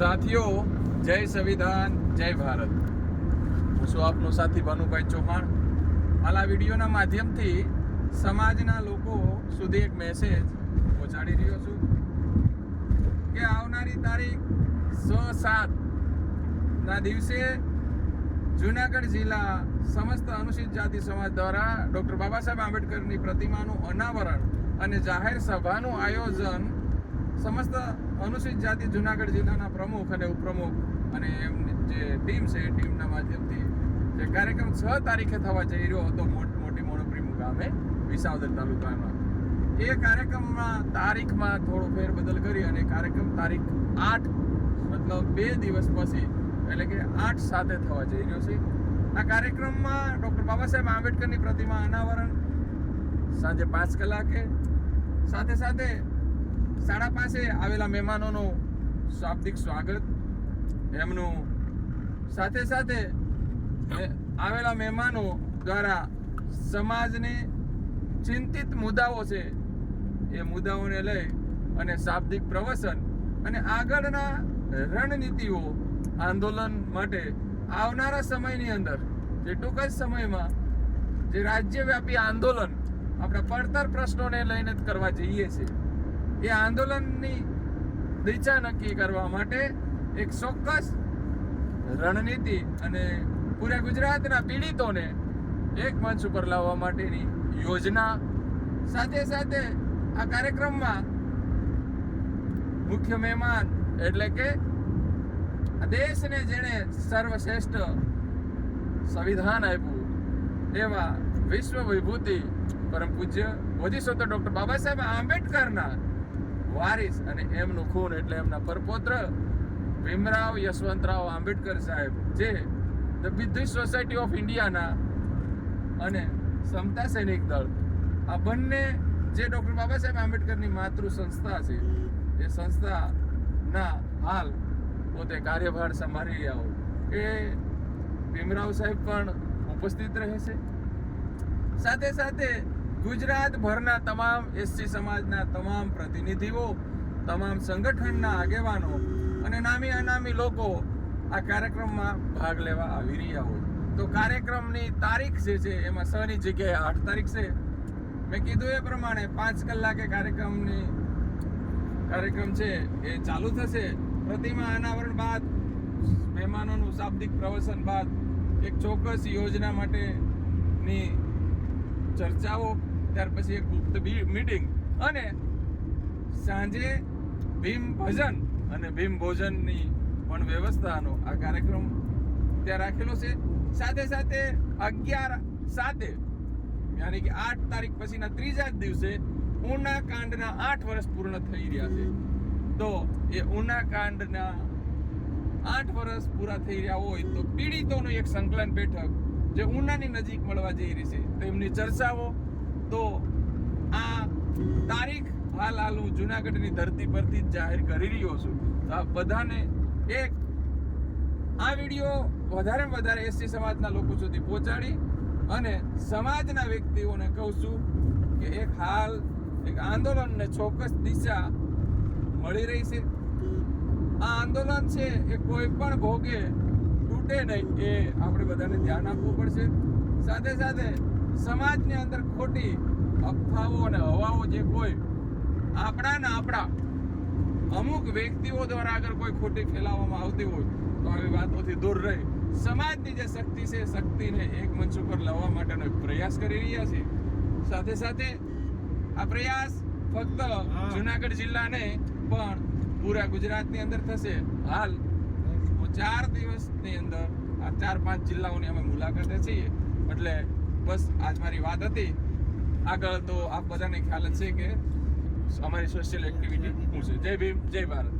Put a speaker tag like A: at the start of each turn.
A: સાથીઓ, જય સંવિધાન, જય ભારત. હું છું આપનો સાથી ભાનુભાઈ ચૌહાણ. હાલ આ વિડીયોના માધ્યમથી સમાજના લોકો સુધી એક મેસેજ પહોંચાડી રહ્યો છું કે આવનારી તારીખ છ સાત ના દિવસે જુનાગઢ જિલ્લા સમસ્ત અનુસૂચિત જાતિ સમાજ દ્વારા ડૉક્ટર બાબા સાહેબ આંબેડકરની પ્રતિમાનું અનાવરણ અને જાહેર સભાનું આયોજન સમસ્ત અનુસૂચિત જાતિ જુનાગઢ જિલ્લાના પ્રમુખ અને ઉપપ્રમુખ અને એમની જે ટીમ છે એ ટીમના માધ્યમથી જે કાર્યક્રમ છ તારીખે થવા જઈ રહ્યો હતો મોટ મોણપરી મુકામે વિસાવદર તાલુકામાં. એ કાર્યક્રમમાં તારીખમાં થોડો ફેરબદલ કરી અને કાર્યક્રમ તારીખ આઠ, મતલબ બે દિવસ પછી, એટલે કે આઠ સાથે થવા જઈ રહ્યો છે. આ કાર્યક્રમમાં ડૉક્ટર બાબા સાહેબ આંબેડકરની પ્રતિમા અનાવરણ, સાંજે પાંચ કલાકે, સાથે સાથે સાડા પાસે આવેલા મહેમાનોનું શાબ્દિક સ્વાગત. એમનું સાથે સાથે આવેલા મહેમાનો દ્વારા સમાજને ચિંતિત મુદ્દાઓ છે એ મુદ્દાઓને લઈ અને શાબ્દિક પ્રવચન અને આગળના રણનીતિઓ આંદોલન માટે આવનારા સમયની અંદર, જે ટૂંક જ સમયમાં જે રાજ્યવ્યાપી આંદોલન આપણા પડતર પ્રશ્નોને લઈને જ કરવા જઈએ છીએ. એ આંદોલનની દિશા નક્કી કરવા માટે એક ચોક્કસ રણનીતિ અને પૂરા ગુજરાતના પીડિતોને એક મંચ ઉપર લાવવા માટેની યોજના સાથે સાથે આ કાર્યક્રમમાં મુખ્ય મહેમાન એટલે કે દેશને જેણે સર્વશ્રેષ્ઠ સંવિધાન આપ્યું એવા વિશ્વ વિભૂતિ પરમ પૂજ્ય બોધિસત્વ ડોક્ટર બાબા સાહેબ આંબેડકરના વારિસ અને એમનું ખૂન એટલે એમના પરપોત્ર ભીમરાવ યશવંતરાવ આંબેડકર સાહેબ, જે ધ બુદ્ધિસ્ટ સોસાયટી ઓફ ઇન્ડિયાના અને સમતા સૈનિક દળ. આ બંને જે ડૉક્ટર બાબા સાહેબ આંબેડકરની માતૃ સંસ્થા છે, એ સંસ્થાના હાલ પોતે કાર્યભાર સંભાળી રહ્યા હોય. એ ભીમરાવ સાહેબ પણ ઉપસ્થિત રહેશે. સાથે સાથે ગુજરાતભરના તમામ એસસી સમાજના તમામ પ્રતિનિધિઓ, તમામ સંગઠનના આગેવાનો અને નામી અનામી લોકો આ કાર્યક્રમમાં ભાગ લેવા આવી રહ્યા હોય. તો કાર્યક્રમની તારીખ જે છે, એમાં સની જગ્યાએ આઠ તારીખ છે. મેં કીધું એ પ્રમાણે પાંચ કલાકે કાર્યક્રમની કાર્યક્રમ છે, એ ચાલુ થશે. પ્રતિમા અનાવરણ બાદ, મહેમાનોનું શાબ્દિક પ્રવચન બાદ એક ચોક્કસ યોજના માટેની ચર્ચાઓ ત્યાર પછી એક ગુપ્ત મીટિંગ અને સાંજે ભીમ ભજન અને ભીમ ભોજનની પણ વ્યવસ્થાનો આ કાર્યક્રમ ત્યાં રાખેલો છે. સાથે સાથે અગિયાર સાતે, યાની કે આઠ તારીખ પછીના ત્રીજા જ દિવસે ઉના કાંડના આઠ વર્ષ પૂર્ણ થઈ રહ્યા છે. તો એ ઉના કાંડના આઠ વર્ષ પૂરા થઈ રહ્યા હોય તો પીડિતોનું એક સંકલન બેઠક જે ઉનાની નજીક મળવા જઈ રહી છે. તેમની ચર્ચાઓ તો આ તારીખ હાલ હાલ હું જુનાગઢની ધરતી પરથી જાહેર કરી રહ્યો છું. તો આ બધાને એક આ વીડિયો વધારે વધારે એસટી સમાજના લોકો સુધી પહોંચાડી અને સમાજના વ્યક્તિઓને કહું છું કે એક હાલ એક આંદોલનને ચોક્કસ દિશા મળી રહી છે. આ આંદોલન છે એ કોઈ પણ ભોગે તૂટે નહીં. એ આપણે બધાને ધ્યાન આપવું પડશે. સાથે સાથે સમાજની અંદર ખોટી અફવાઓ અને હવાઓ જે કોઈ આપણા ને આપણા અમુક વ્યક્તિઓ દ્વારા અગર કોઈ ખોટી ફેલાવવામાં આવતી હોય તો આવી વાતોથી દૂર રહી. સમાજની જે શક્તિ છે શક્તિને એક મંચ ઉપર લાવવા માટેનો પ્રયાસ કરી રહ્યા છે સાથે સાથે આ પ્રયાસ ફક્ત જુનાગઢ જિલ્લાને પણ પૂરા ગુજરાતની અંદર થશે. હાલ ચાર દિવસની અંદર આ ચાર પાંચ જિલ્લાઓની અમે મુલાકાતે છીએ. એટલે બસ આજ મારી વાત હતી. આગળ તો આપ બધાને ખ્યાલ જ છે કે અમારી સોશિયલ એક્ટિવિટી શું છે? જય ભીમ, જય ભારત.